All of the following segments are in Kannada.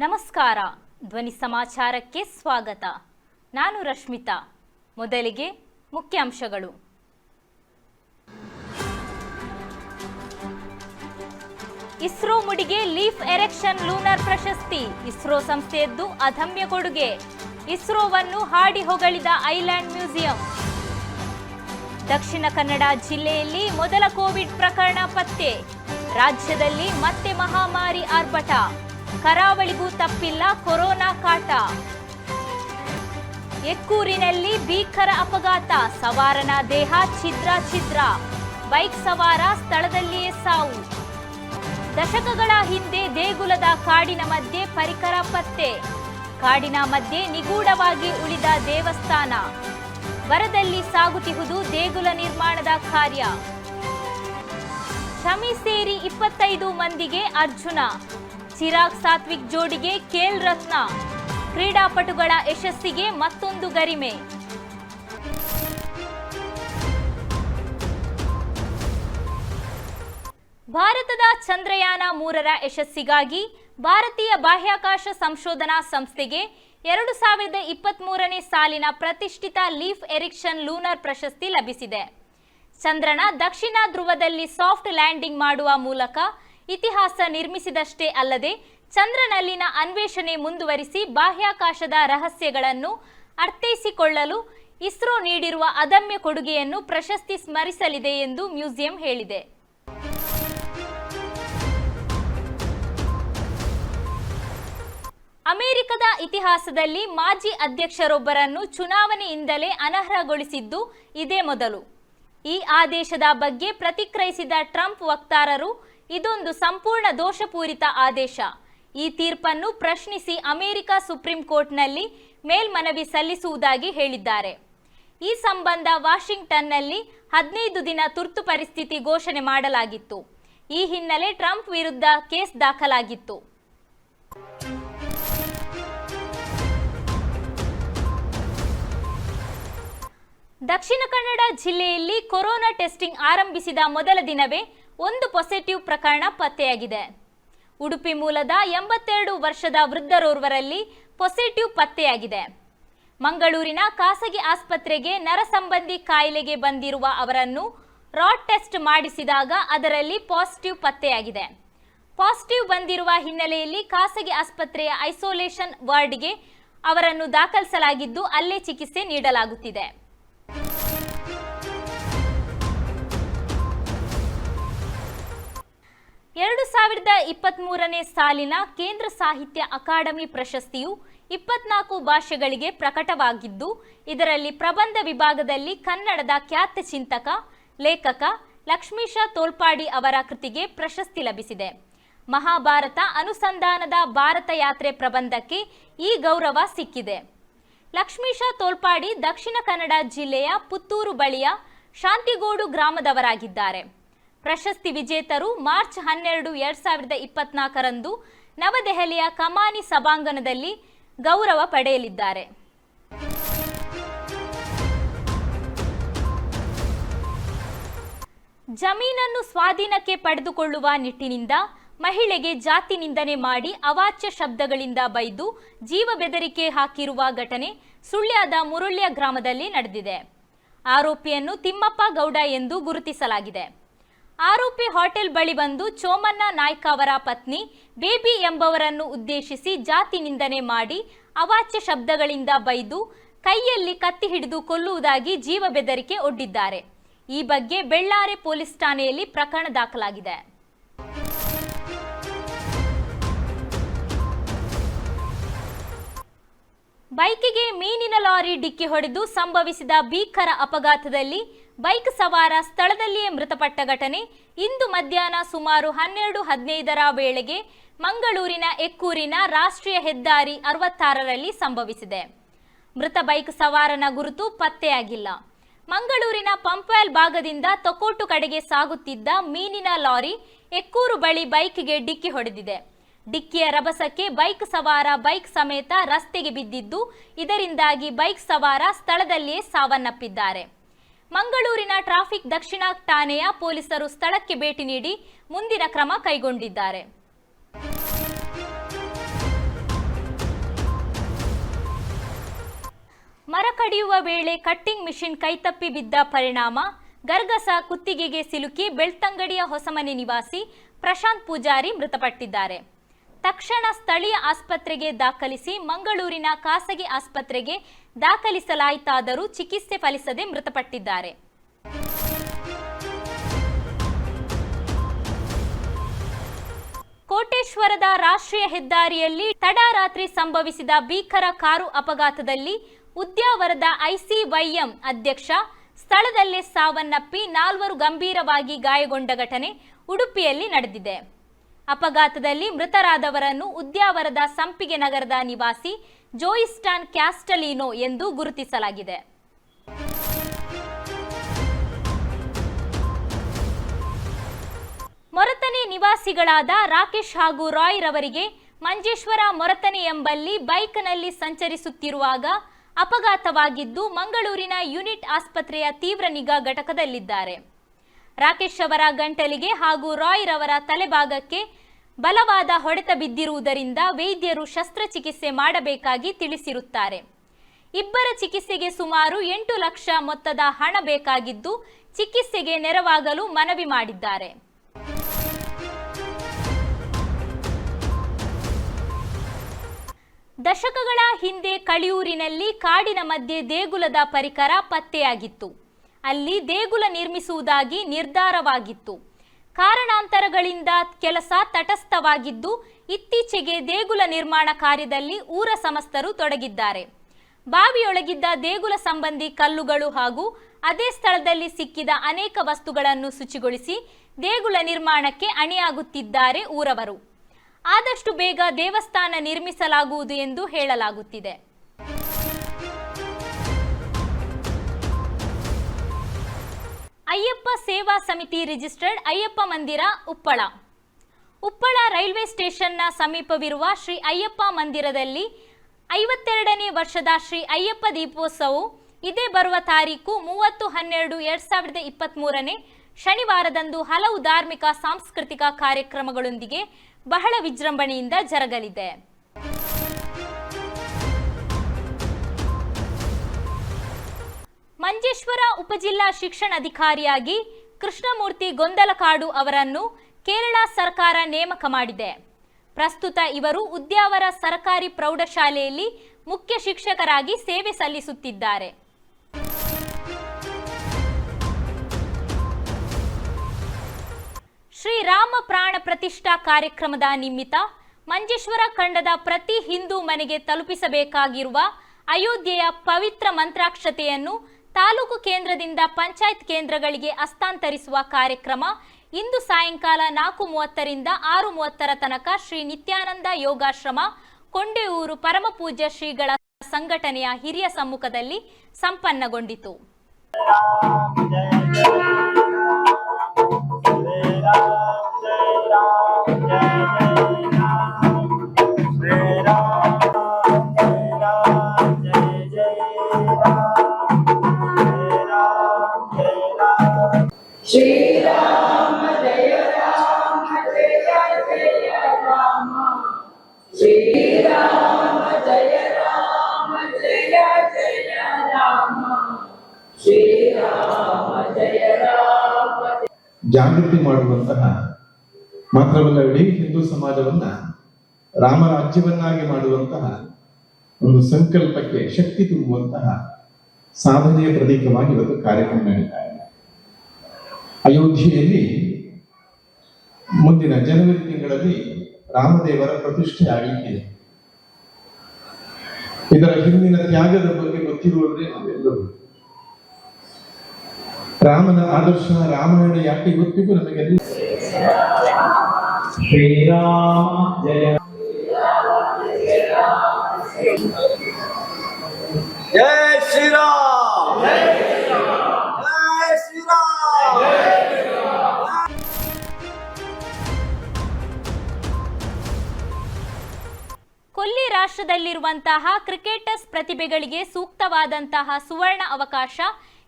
ನಮಸ್ಕಾರ. ಧ್ವನಿ ಸಮಾಚಾರಕ್ಕೆ ಸ್ವಾಗತ. ನಾನು ರಶ್ಮಿತಾ. ಮೊದಲಿಗೆ ಮುಖ್ಯಾಂಶಗಳು. ಇಸ್ರೋ ಮುಡಿಗೆ ಲೀಫ್ ಎರೆಕ್ಷನ್ ಲೂನರ್ ಪ್ರಶಸ್ತಿ. ಇಸ್ರೋ ಸಂಸ್ಥೆಯದ್ದು ಅದಮ್ಯ ಕೊಡುಗೆ. ಇಸ್ರೋವನ್ನು ಹಾಡಿ ಹೊಗಳಿದ ಐಲ್ಯಾಂಡ್ ಮ್ಯೂಸಿಯಂ. ದಕ್ಷಿಣ ಕನ್ನಡ ಜಿಲ್ಲೆಯಲ್ಲಿ ಮೊದಲ ಕೋವಿಡ್ ಪ್ರಕರಣ ಪತ್ತೆ. ರಾಜ್ಯದಲ್ಲಿ ಮತ್ತೆ ಮಹಾಮಾರಿ ಆರ್ಭಟ. ಕರಾವಳಿಗೂ ತಪ್ಪಿಲ್ಲ ಕೊರೋನಾ ಕಾಟ. ಎಕ್ಕೂರಿನಲ್ಲಿ ಭೀಕರ ಅಪಘಾತ, ಸವಾರನ ದೇಹ ಛಿದ್ರ ಛಿದ್ರ. ಬೈಕ್ ಸವಾರ ಸ್ಥಳದಲ್ಲಿಯೇ ಸಾವು. ದಶಕಗಳ ಹಿಂದೆ ದೇಗುಲದ ಕಾಡಿನ ಮಧ್ಯೆ ಪರಿಕರ ಪತ್ತೆ. ಕಾಡಿನ ಮಧ್ಯೆ ನಿಗೂಢವಾಗಿ ಉಳಿದ ದೇವಸ್ಥಾನ. ಬರದಲ್ಲಿ ಸಾಗುತ್ತಿರುವುದು ದೇಗುಲ ನಿರ್ಮಾಣದ ಕಾರ್ಯ. ಶಮಿ ಸೇರಿ ಇಪ್ಪತ್ತೈದು ಮಂದಿಗೆ ಅರ್ಜುನ. ಚಿರಾಗ್ ಸಾತ್ವಿಕ್ ಜೋಡಿಗೆ ಖೇಲ್ ರತ್ನ. ಕ್ರೀಡಾಪಟುಗಳ ಯಶಸ್ಸಿಗೆ ಮತ್ತೊಂದು ಗರಿಮೆ. ಭಾರತದ ಚಂದ್ರಯಾನ ಮೂರರ ಯಶಸ್ಸಿಗಾಗಿ ಭಾರತೀಯ ಬಾಹ್ಯಾಕಾಶ ಸಂಶೋಧನಾ ಸಂಸ್ಥೆಗೆ ಎರಡು ಸಾವಿರದ ಇಪ್ಪತ್ತ್ಮೂರನೇ ಸಾಲಿನ ಪ್ರತಿಷ್ಠಿತ ಲೀಫ್ ಎರಿಕ್ಷನ್ ಲೂನರ್ ಪ್ರಶಸ್ತಿ ಲಭಿಸಿದೆ. ಚಂದ್ರನ ದಕ್ಷಿಣ ಧ್ರುವದಲ್ಲಿ ಸಾಫ್ಟ್ ಲ್ಯಾಂಡಿಂಗ್ ಮಾಡುವ ಮೂಲಕ ಇತಿಹಾಸ ನಿರ್ಮಿಸಿದಷ್ಟೇ ಅಲ್ಲದೆ ಚಂದ್ರನಲ್ಲಿನ ಅನ್ವೇಷಣೆ ಮುಂದುವರಿಸಿ ಬಾಹ್ಯಾಕಾಶದ ರಹಸ್ಯಗಳನ್ನು ಅರ್ಥೈಸಿಕೊಳ್ಳಲು ಇಸ್ರೋ ನೀಡಿರುವ ಅದಮ್ಯ ಕೊಡುಗೆಯನ್ನು ಪ್ರಶಸ್ತಿ ಸ್ಮರಿಸಲಿದೆ ಎಂದು ಮ್ಯೂಸಿಯಂ ಹೇಳಿದೆ. ಅಮೆರಿಕದ ಇತಿಹಾಸದಲ್ಲಿ ಮಾಜಿ ಅಧ್ಯಕ್ಷರೊಬ್ಬರನ್ನು ಚುನಾವಣೆಯಿಂದಲೇ ಅನರ್ಹಗೊಳಿಸಿದ್ದು ಇದೇ ಮೊದಲು. ಈ ಆದೇಶದ ಬಗ್ಗೆ ಪ್ರತಿಕ್ರಿಯಿಸಿದ ಟ್ರಂಪ್ ವಕ್ತಾರರು ಇದೊಂದು ಸಂಪೂರ್ಣ ದೋಷಪೂರಿತ ಆದೇಶ. ಈ ತೀರ್ಪನ್ನು ಪ್ರಶ್ನಿಸಿ ಅಮೆರಿಕ ಸುಪ್ರೀಂ ಕೋರ್ಟ್ನಲ್ಲಿ ಮೇಲ್ಮನವಿ ಸಲ್ಲಿಸುವುದಾಗಿ ಹೇಳಿದ್ದಾರೆ. ಈ ಸಂಬಂಧ ವಾಷಿಂಗ್ಟನ್ನಲ್ಲಿ ಹದಿನೈದು ದಿನ ತುರ್ತು ಪರಿಸ್ಥಿತಿ ಘೋಷಣೆ ಮಾಡಲಾಗಿತ್ತು. ಈ ಹಿನ್ನೆಲೆ ಟ್ರಂಪ್ ವಿರುದ್ಧ ಕೇಸ್ ದಾಖಲಾಗಿತ್ತು. ದಕ್ಷಿಣ ಕನ್ನಡ ಜಿಲ್ಲೆಯಲ್ಲಿ ಕೊರೋನಾ ಟೆಸ್ಟಿಂಗ್ ಆರಂಭಿಸಿದ ಮೊದಲ ದಿನವೇ ಒಂದು ಪಾಸಿಟಿವ್ ಪ್ರಕರಣ ಪತ್ತೆಯಾಗಿದೆ. ಉಡುಪಿ ಮೂಲದ ಎಂಬತ್ತೆರಡು ವರ್ಷದ ವೃದ್ಧರೋರ್ವರಲ್ಲಿ ಪಾಸಿಟಿವ್ ಪತ್ತೆಯಾಗಿದೆ. ಮಂಗಳೂರಿನ ಖಾಸಗಿ ಆಸ್ಪತ್ರೆಗೆ ನರಸಂಬಂಧಿ ಕಾಯಿಲೆಗೆ ಬಂದಿರುವ ಅವರನ್ನು ರಾಡ್ ಟೆಸ್ಟ್ ಮಾಡಿಸಿದಾಗ ಅದರಲ್ಲಿ ಪಾಸಿಟಿವ್ ಪತ್ತೆಯಾಗಿದೆ. ಪಾಸಿಟಿವ್ ಬಂದಿರುವ ಹಿನ್ನೆಲೆಯಲ್ಲಿ ಖಾಸಗಿ ಆಸ್ಪತ್ರೆಯ ಐಸೋಲೇಷನ್ ವಾರ್ಡ್ಗೆ ಅವರನ್ನು ದಾಖಲಿಸಲಾಗಿದ್ದು ಅಲ್ಲೇ ಚಿಕಿತ್ಸೆ ನೀಡಲಾಗುತ್ತಿದೆ. ಎರಡು ಸಾವಿರದ ಇಪ್ಪತ್ತ್ಮೂರನೇ ಸಾಲಿನ ಕೇಂದ್ರ ಸಾಹಿತ್ಯ ಅಕಾಡೆಮಿ ಪ್ರಶಸ್ತಿಯು ಇಪ್ಪತ್ನಾಲ್ಕು ಭಾಷೆಗಳಿಗೆ ಪ್ರಕಟವಾಗಿದ್ದು, ಇದರಲ್ಲಿ ಪ್ರಬಂಧ ವಿಭಾಗದಲ್ಲಿ ಕನ್ನಡದ ಖ್ಯಾತ ಚಿಂತಕ, ಲೇಖಕ ಲಕ್ಷ್ಮೀಶ ತೋಲ್ಪಾಡಿ ಅವರ ಕೃತಿಗೆ ಪ್ರಶಸ್ತಿ ಲಭಿಸಿದೆ. ಮಹಾಭಾರತ ಅನುಸಂಧಾನದ ಭಾರತ ಯಾತ್ರೆ ಪ್ರಬಂಧಕ್ಕೆ ಈ ಗೌರವ ಸಿಕ್ಕಿದೆ. ಲಕ್ಷ್ಮೀಶ ತೋಲ್ಪಾಡಿ ದಕ್ಷಿಣ ಕನ್ನಡ ಜಿಲ್ಲೆಯ ಪುತ್ತೂರು ಬಳಿಯ ಶಾಂತಿಗೋಡು ಗ್ರಾಮದವರಾಗಿದ್ದಾರೆ. ಪ್ರಶಸ್ತಿ ವಿಜೇತರು ಮಾರ್ಚ್ ಹನ್ನೆರಡು, ಎರಡ್ ಸಾವಿರದ ಇಪ್ಪತ್ನಾಲ್ಕರಂದು ನವದೆಹಲಿಯ ಕಮಾನಿ ಸಭಾಂಗಣದಲ್ಲಿ ಗೌರವ ಪಡೆಯಲಿದ್ದಾರೆ. ಜಮೀನನ್ನು ಸ್ವಾಧೀನಕ್ಕೆ ಪಡೆದುಕೊಳ್ಳುವ ನಿಟ್ಟಿನಿಂದ ಮಹಿಳೆಗೆ ಜಾತಿ ನಿಂದನೆ ಮಾಡಿ ಅವಾಚ್ಯ ಶಬ್ದಗಳಿಂದ ಬೈದು ಜೀವ ಬೆದರಿಕೆ ಹಾಕಿರುವ ಘಟನೆ ಸುಳ್ಯದ ಮುರುಳ್ಯ ಗ್ರಾಮದಲ್ಲಿ ನಡೆದಿದೆ. ಆರೋಪಿಯನ್ನು ತಿಮ್ಮಪ್ಪ ಗೌಡ ಎಂದು ಗುರುತಿಸಲಾಗಿದೆ. ಆರೋಪಿ ಹೋಟೆಲ್ ಬಳಿ ಬಂದು ಚೋಮಣ್ಣ ನಾಯ್ಕ ಅವರ ಪತ್ನಿ, ಬೇಬಿ ಎಂಬವರನ್ನು ಉದ್ದೇಶಿಸಿ ಜಾತಿ ನಿಂದನೆ ಮಾಡಿ ಅವಾಚ್ಯ ಶಬ್ದಗಳಿಂದ ಬೈದು ಕೈಯಲ್ಲಿ ಕತ್ತಿ ಹಿಡಿದು ಕೊಲ್ಲುವುದಾಗಿ ಜೀವ ಬೆದರಿಕೆ ಒಡ್ಡಿದ್ದಾರೆ. ಈ ಬಗ್ಗೆ ಬೆಳ್ಳಾರೆ ಪೊಲೀಸ್ ಠಾಣೆಯಲ್ಲಿ ಪ್ರಕರಣ ದಾಖಲಾಗಿದೆ. ಬೈಕಿಗೆ ಮೀನಿನ ಲಾರಿ ಡಿಕ್ಕಿ ಹೊಡೆದು ಸಂಭವಿಸಿದ ಭೀಕರ ಅಪಘಾತದಲ್ಲಿ ಬೈಕ್ ಸವಾರ ಸ್ಥಳದಲ್ಲಿಯೇ ಮೃತಪಟ್ಟ ಘಟನೆ ಇಂದು ಮಧ್ಯಾಹ್ನ ಸುಮಾರು ಹನ್ನೆರಡು ಹದಿನೈದರ ವೇಳೆಗೆ ಮಂಗಳೂರಿನ ಎಕ್ಕೂರಿನ ರಾಷ್ಟ್ರೀಯ ಹೆದ್ದಾರಿ ಅರವತ್ತಾರರಲ್ಲಿ ಸಂಭವಿಸಿದೆ. ಮೃತ ಬೈಕ್ ಸವಾರನ ಗುರುತು ಪತ್ತೆಯಾಗಿಲ್ಲ. ಮಂಗಳೂರಿನ ಪಂಪ್ವೆಲ್ ಭಾಗದಿಂದ ತೊಕೋಟು ಕಡೆಗೆ ಸಾಗುತ್ತಿದ್ದ ಮೀನಿನ ಲಾರಿ ಎಕ್ಕೂರು ಬಳಿ ಬೈಕ್ಗೆ ಡಿಕ್ಕಿ ಹೊಡೆದಿದೆ. ಡಿಕ್ಕಿಯ ರಭಸಕ್ಕೆ ಬೈಕ್ ಸವಾರ ಬೈಕ್ ಸಮೇತ ರಸ್ತೆಗೆ ಬಿದ್ದಿದ್ದು, ಇದರಿಂದಾಗಿ ಬೈಕ್ ಸವಾರ ಸ್ಥಳದಲ್ಲಿಯೇ ಸಾವನ್ನಪ್ಪಿದ್ದಾರೆ. ಮಂಗಳೂರಿನ ಟ್ರಾಫಿಕ್ ದಕ್ಷಿಣ ಠಾಣೆಯ ಪೊಲೀಸರು ಸ್ಥಳಕ್ಕೆ ಭೇಟಿ ನೀಡಿ ಮುಂದಿನ ಕ್ರಮ ಕೈಗೊಂಡಿದ್ದಾರೆ. ಮರ ಕಡಿಯುವ ವೇಳೆ ಕಟ್ಟಿಂಗ್ ಮಿಷಿನ್ ಕೈತಪ್ಪಿ ಬಿದ್ದ ಪರಿಣಾಮ, ಗರ್ಗಸ ಕುತ್ತಿಗೆಗೆ ಸಿಲುಕಿ ಬೆಳ್ತಂಗಡಿಯ ಹೊಸಮನೆ ನಿವಾಸಿ ಪ್ರಶಾಂತ್ ಪೂಜಾರಿ ಮೃತಪಟ್ಟಿದ್ದಾರೆ. ತಕ್ಷಣ ಸ್ಥಳೀಯ ಆಸ್ಪತ್ರೆಗೆ ದಾಖಲಿಸಿ ಮಂಗಳೂರಿನ ಖಾಸಗಿ ಆಸ್ಪತ್ರೆಗೆ ದಾಖಲಿಸಲಾಯಿತಾದರೂ ಚಿಕಿತ್ಸೆ ಫಲಿಸದೆ ಮೃತಪಟ್ಟಿದ್ದಾರೆ. ಕೋಟೇಶ್ವರದ ರಾಷ್ಟ್ರೀಯ ಹೆದ್ದಾರಿಯಲ್ಲಿ ತಡರಾತ್ರಿ ಸಂಭವಿಸಿದ ಭೀಕರ ಕಾರು ಅಪಘಾತದಲ್ಲಿ ಉದ್ಯಾವರದ ಐಸಿವೈಎಂ ಅಧ್ಯಕ್ಷ, ಸ್ಥಳದಲ್ಲೇ ಸಾವನ್ನಪ್ಪಿ ನಾಲ್ವರು ಗಂಭೀರವಾಗಿ ಗಾಯಗೊಂಡ ಘಟನೆ ಉಡುಪಿಯಲ್ಲಿ ನಡೆದಿದೆ. ಅಪಘಾತದಲ್ಲಿ ಮೃತರಾದವರನ್ನು ಉದ್ಯಾವರದ ಸಂಪಿಗೆ ನಗರದ ನಿವಾಸಿ ಜೋಯಿಸ್ಟಾನ್ ಕ್ಯಾಸ್ಟಲಿನೋ ಎಂದು ಗುರುತಿಸಲಾಗಿದೆ. ಮೊರತನೆ ನಿವಾಸಿಗಳಾದ ರಾಕೇಶ್ ಹಾಗೂ ರಾಯ್ ರವರಿಗೆ ಮಂಜೇಶ್ವರ ಮೊರತನೆ ಎಂಬಲ್ಲಿ ಬೈಕ್ನಲ್ಲಿ ಸಂಚರಿಸುತ್ತಿರುವಾಗ ಅಪಘಾತವಾಗಿದ್ದು ಮಂಗಳೂರಿನ ಯೂನಿಟ್ ಆಸ್ಪತ್ರೆಯ ತೀವ್ರ ನಿಗಾ ಘಟಕದಲ್ಲಿದ್ದಾರೆ. ರಾಕೇಶ್ ಅವರ ಗಂಟಲಿಗೆ ಹಾಗೂ ರಾಯ್ ರವರ ತಲೆಭಾಗಕ್ಕೆ ಬಲವಾದ ಹೊಡೆತ ಬಿದ್ದಿರುವುದರಿಂದ ವೈದ್ಯರು ಶಸ್ತ್ರಚಿಕಿತ್ಸೆ ಮಾಡಬೇಕಾಗಿ ತಿಳಿಸಿರುತ್ತಾರೆ. ಇಬ್ಬರ ಚಿಕಿತ್ಸೆಗೆ ಸುಮಾರು ಎಂಟು ಲಕ್ಷ ಮೊತ್ತದ ಹಣ ಬೇಕಾಗಿದ್ದು, ಚಿಕಿತ್ಸೆಗೆ ನೆರವಾಗಲು ಮನವಿ ಮಾಡಿದ್ದಾರೆ. ದಶಕಗಳ ಹಿಂದೆ ಕಳಿಯೂರಿನಲ್ಲಿ ಕಾಡಿನ ಮಧ್ಯೆ ದೇಗುಲದ ಪರಿಕರ ಪತ್ತೆಯಾಗಿತ್ತು. ಅಲ್ಲಿ ದೇಗುಲ ನಿರ್ಮಿಸುವುದಾಗಿ ನಿರ್ಧಾರವಾಗಿತ್ತು. ಕಾರಣಾಂತರಗಳಿಂದ ಕೆಲಸ ತಟಸ್ಥವಾಗಿದ್ದು, ಇತ್ತೀಚೆಗೆ ದೇಗುಲ ನಿರ್ಮಾಣ ಕಾರ್ಯದಲ್ಲಿ ಊರ ಸಮಸ್ತರು ತೊಡಗಿದ್ದಾರೆ. ಬಾವಿಯೊಳಗಿದ್ದ ದೇಗುಲ ಸಂಬಂಧಿ ಕಲ್ಲುಗಳು ಹಾಗೂ ಅದೇ ಸ್ಥಳದಲ್ಲಿ ಸಿಕ್ಕಿದ ಅನೇಕ ವಸ್ತುಗಳನ್ನು ಶುಚಿಗೊಳಿಸಿ ದೇಗುಲ ನಿರ್ಮಾಣಕ್ಕೆ ಅಣಿಯಾಗುತ್ತಿದ್ದಾರೆ ಊರವರು. ಆದಷ್ಟು ಬೇಗ ದೇವಸ್ಥಾನ ನಿರ್ಮಿಸಲಾಗುವುದು ಎಂದು ಹೇಳಲಾಗುತ್ತಿದೆ. ಅಯ್ಯಪ್ಪ ಸೇವಾ ಸಮಿತಿ ರಿಜಿಸ್ಟರ್ಡ್ ಅಯ್ಯಪ್ಪ ಮಂದಿರ, ಉಪ್ಪಳ. ಉಪ್ಪಳ ರೈಲ್ವೆ ಸ್ಟೇಷನ್ನ ಸಮೀಪವಿರುವ ಶ್ರೀ ಅಯ್ಯಪ್ಪ ಮಂದಿರದಲ್ಲಿ ಐವತ್ತೆರಡನೇ ವರ್ಷದ ಶ್ರೀ ಅಯ್ಯಪ್ಪ ದೀಪೋತ್ಸವವು ಇದೇ ಬರುವ ತಾರೀಕು ಮೂವತ್ತು ಹನ್ನೆರಡು ಎರಡ್ ಸಾವಿರದ ಇಪ್ಪತ್ತ್ಮೂರನೇ ಶನಿವಾರದಂದು ಹಲವು ಧಾರ್ಮಿಕ, ಸಾಂಸ್ಕೃತಿಕ ಕಾರ್ಯಕ್ರಮಗಳೊಂದಿಗೆ ಬಹಳ ವಿಜೃಂಭಣೆಯಿಂದ ಜರಗಲಿದೆ. ಮಂಜೇಶ್ವರ ಉಪಜಿಲ್ಲಾ ಶಿಕ್ಷಣಾಧಿಕಾರಿಯಾಗಿ ಕೃಷ್ಣಮೂರ್ತಿ ಗೊಂದಲಕಾಡು ಅವರನ್ನು ಕೇರಳ ಸರ್ಕಾರ ನೇಮಕ ಮಾಡಿದೆ. ಪ್ರಸ್ತುತ ಇವರು ಉದ್ಯಾವರ ಸರ್ಕಾರಿ ಪ್ರೌಢಶಾಲೆಯಲ್ಲಿ ಮುಖ್ಯ ಶಿಕ್ಷಕರಾಗಿ ಸೇವೆ ಸಲ್ಲಿಸುತ್ತಿದ್ದಾರೆ. ಶ್ರೀರಾಮ ಪ್ರಾಣ ಪ್ರತಿಷ್ಠಾ ಕಾರ್ಯಕ್ರಮದ ನಿಮಿತ್ತ ಮಂಜೇಶ್ವರ ಖಂಡದ ಪ್ರತಿ ಹಿಂದೂ ಮನೆಗೆ ತಲುಪಿಸಬೇಕಾಗಿರುವ ಅಯೋಧ್ಯೆಯ ಪವಿತ್ರ ಮಂತ್ರಾಕ್ಷತೆಯನ್ನು ತಾಲೂಕು ಕೇಂದ್ರದಿಂದ ಪಂಚಾಯತ್ ಕೇಂದ್ರಗಳಿಗೆ ಹಸ್ತಾಂತರಿಸುವ ಕಾರ್ಯಕ್ರಮ ಇಂದು ಸಾಯಂಕಾಲ ನಾಲ್ಕು ಮೂವತ್ತರಿಂದ ಆರು ಮೂವತ್ತರ ತನಕ ಶ್ರೀ ನಿತ್ಯಾನಂದ ಯೋಗಾಶ್ರಮ, ಕೊಂಡೆಯೂರು ಪರಮಪೂಜ್ಯ ಶ್ರೀಗಳ ಸಂಘಟನೆಯ ಹಿರಿಯ ಸಮ್ಮುಖದಲ್ಲಿ ಸಂಪನ್ನಗೊಂಡಿತು. ಜಾಗೃತಿ ಮಾಡುವಂತಹ ಮಾತ್ರವಲ್ಲ, ಇಡೀ ಹಿಂದೂ ಸಮಾಜವನ್ನ ರಾಮರಾಜ್ಯವನ್ನಾಗಿ ಮಾಡುವಂತಹ ಒಂದು ಸಂಕಲ್ಪಕ್ಕೆ ಶಕ್ತಿ ತುಂಬುವಂತಹ ಸಾಧನೆಯ ಪ್ರತೀಕವಾಗಿ ಇವತ್ತು ಕಾರ್ಯಕ್ರಮ ನಡೀತಾ ಅಯೋಧ್ಯೆಯಲ್ಲಿ ಮುಂದಿನ ಜನವರಿ ತಿಂಗಳಲ್ಲಿ ರಾಮದೇವರ ಪ್ರತಿಷ್ಠೆ ಆಗಿದೆ ಇದರ ಹಿಂದಿನ ತ್ಯಾಗದ ಬಗ್ಗೆ ಗೊತ್ತಿರುವುದೇ ನಾವೆಲ್ಲರೂ. ರಾಮನ ಆದರ್ಶ ರಾಮಾಯಣ ಯಾಕೆ ಗೊತ್ತಿಗೂ ನಮಗೆ ಶ್ರೀರಾಮ ಜಯ. ಜಯ ಶ್ರೀರಾಮ. ಕೊಲ್ಲಿ ರಾಷ್ಟ್ರದಲ್ಲಿರುವಂತಹ ಕ್ರಿಕೆಟರ್ಸ್ ಪ್ರತಿಭೆಗಳಿಗೆ ಸೂಕ್ತವಾದಂತಹ ಸುವರ್ಣ ಅವಕಾಶ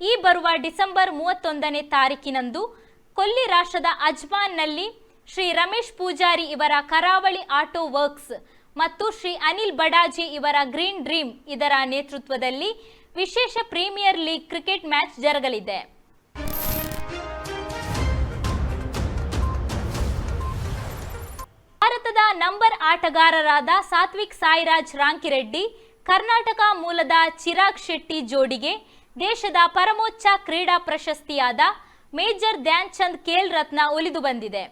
ಈ ಬರುವ ಡಿಸೆಂಬರ್ ಮೂವತ್ತೊಂದನೇ ತಾರೀಕಿನಂದು ಕೊಲ್ಲಿ ರಾಷ್ಟ್ರದ ಅಜ್ಮಾನ್ನಲ್ಲಿ ಶ್ರೀ ರಮೇಶ್ ಪೂಜಾರಿ ಇವರ ಕರಾವಳಿ ಆಟೋ ವರ್ಕ್ಸ್ ಮತ್ತು ಶ್ರೀ ಅನಿಲ್ ಬಡಾಜಿ ಇವರ ಗ್ರೀನ್ ಡ್ರೀಮ್ ಇದರ ನೇತೃತ್ವದಲ್ಲಿ ವಿಶೇಷ ಪ್ರೀಮಿಯರ್ ಲೀಗ್ ಕ್ರಿಕೆಟ್ ಮ್ಯಾಚ್ ಜರಗಲಿದೆ. ಭಾರತದ ನಂಬರ್ ಆಟಗಾರರಾದ ಸಾತ್ವಿಕ್ ಸಾಯಿರಾಜ್ ರಾಂಕಿರೆಡ್ಡಿ, ಕರ್ನಾಟಕ ಮೂಲದ ಚಿರಾಗ್ ಶೆಟ್ಟಿ ಜೋಡಿಗೆ, ದೇಶದ ಪರಮೋಚ್ಚ ಕ್ರೀಡಾ ಪ್ರಶಸ್ತಿಯಾದ ಮೇಜರ್ ಧ್ಯಾನ್ ಚಂದ್ ಖೇಲ್ ರತ್ನ ಒಲಿದು ಬಂದಿದೆ.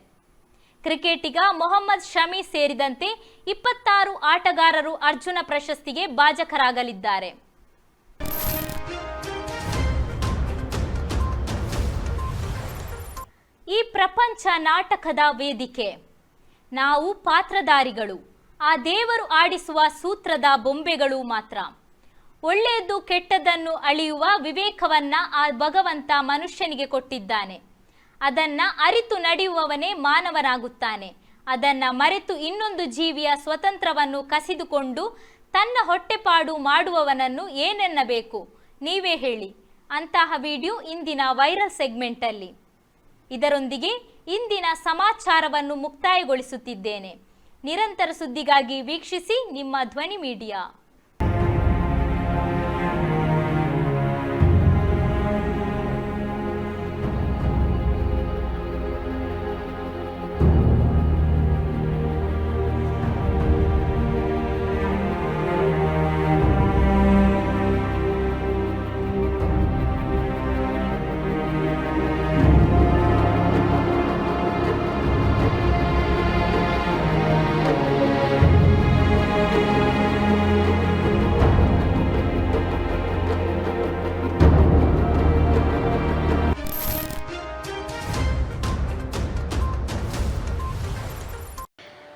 ಕ್ರಿಕೆಟಿಗ ಮೊಹಮ್ಮದ್ ಶಮಿ ಸೇರಿದಂತೆ ಇಪ್ಪತ್ತಾರು ಆಟಗಾರರು ಅರ್ಜುನ ಪ್ರಶಸ್ತಿಗೆ ಭಾಜಕರಾಗಲಿದ್ದಾರೆ. ಈ ಪ್ರಪಂಚ ನಾಟಕದ ವೇದಿಕೆ. ನಾವು ಪಾತ್ರಧಾರಿಗಳು. ಆ ದೇವರು ಆಡಿಸುವ ಸೂತ್ರದ ಬೊಂಬೆಗಳು ಮಾತ್ರ. ಒಳ್ಳೆಯದು ಕೆಟ್ಟದ್ದನ್ನು ಅಳಿಯುವ ವಿವೇಕವನ್ನ ಆ ಭಗವಂತ ಮನುಷ್ಯನಿಗೆ ಕೊಟ್ಟಿದ್ದಾನೆ. ಅದನ್ನ ಅರಿತು ನಡೆಯುವವನೇ ಮಾನವನಾಗುತ್ತಾನೆ. ಅದನ್ನ ಮರೆತು ಇನ್ನೊಂದು ಜೀವಿಯ ಸ್ವತಂತ್ರವನ್ನು ಕಸಿದುಕೊಂಡು ತನ್ನ ಹೊಟ್ಟೆಪಾಡು ಮಾಡುವವನನ್ನು ಏನೆನ್ನಬೇಕು? ನೀವೇ ಹೇಳಿ. ಅಂತಹ ವಿಡಿಯೋ ಇಂದಿನ ವೈರಲ್ ಸೆಗ್ಮೆಂಟಲ್ಲಿ. ಇದರೊಂದಿಗೆ ಇಂದಿನ ಸಮಾಚಾರವನ್ನು ಮುಕ್ತಾಯಗೊಳಿಸುತ್ತಿದ್ದೇನೆ. ನಿರಂತರ ಸುದ್ದಿಗಾಗಿ ವೀಕ್ಷಿಸಿ ನಿಮ್ಮ ಧ್ವನಿ ಮೀಡಿಯಾ.